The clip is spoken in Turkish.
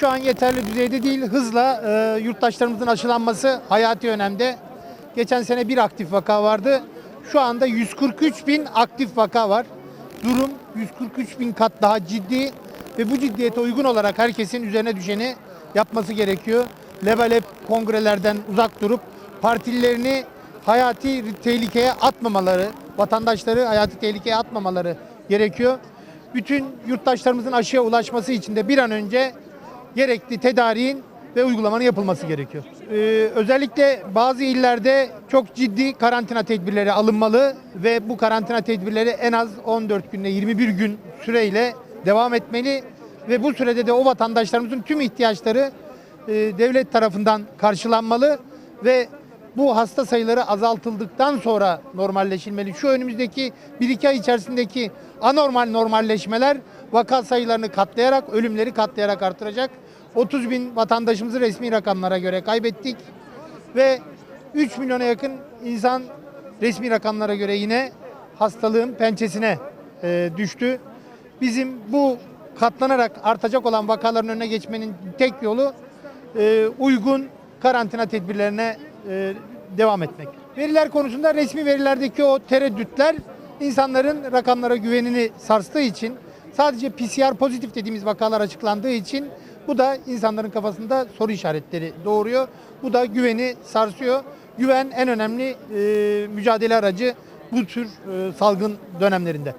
şu an yeterli düzeyde değil. Hızla e, yurttaşlarımızın aşılanması hayati önemde. Geçen sene bir aktif vaka vardı. Şu anda 143 bin aktif vaka var. Durum 143 bin kat daha ciddi ve bu ciddiyete uygun olarak herkesin üzerine düşeni yapması gerekiyor. Lebalep kongrelerden uzak durup partililerini hayati tehlikeye atmamaları, vatandaşları hayati tehlikeye atmamaları gerekiyor. Bütün yurttaşlarımızın aşıya ulaşması için de bir an önce gerekli tedariğin ve uygulamanın yapılması gerekiyor. Ee, özellikle bazı illerde çok ciddi karantina tedbirleri alınmalı ve bu karantina tedbirleri en az 14 günle 21 gün süreyle devam etmeli ve bu sürede de o vatandaşlarımızın tüm ihtiyaçları e, devlet tarafından karşılanmalı ve bu hasta sayıları azaltıldıktan sonra normalleşilmeli. Şu önümüzdeki 1-2 ay içerisindeki anormal normalleşmeler vaka sayılarını katlayarak, ölümleri katlayarak artıracak. 30 bin vatandaşımızı resmi rakamlara göre kaybettik ve 3 milyona yakın insan resmi rakamlara göre yine hastalığın pençesine e, düştü. Bizim bu katlanarak artacak olan vakaların önüne geçmenin tek yolu e, uygun karantina tedbirlerine e, devam etmek. Veriler konusunda resmi verilerdeki o tereddütler insanların rakamlara güvenini sarstığı için sadece PCR pozitif dediğimiz vakalar açıklandığı için bu da insanların kafasında soru işaretleri doğuruyor. Bu da güveni sarsıyor. Güven en önemli e, mücadele aracı bu tür e, salgın dönemlerinde.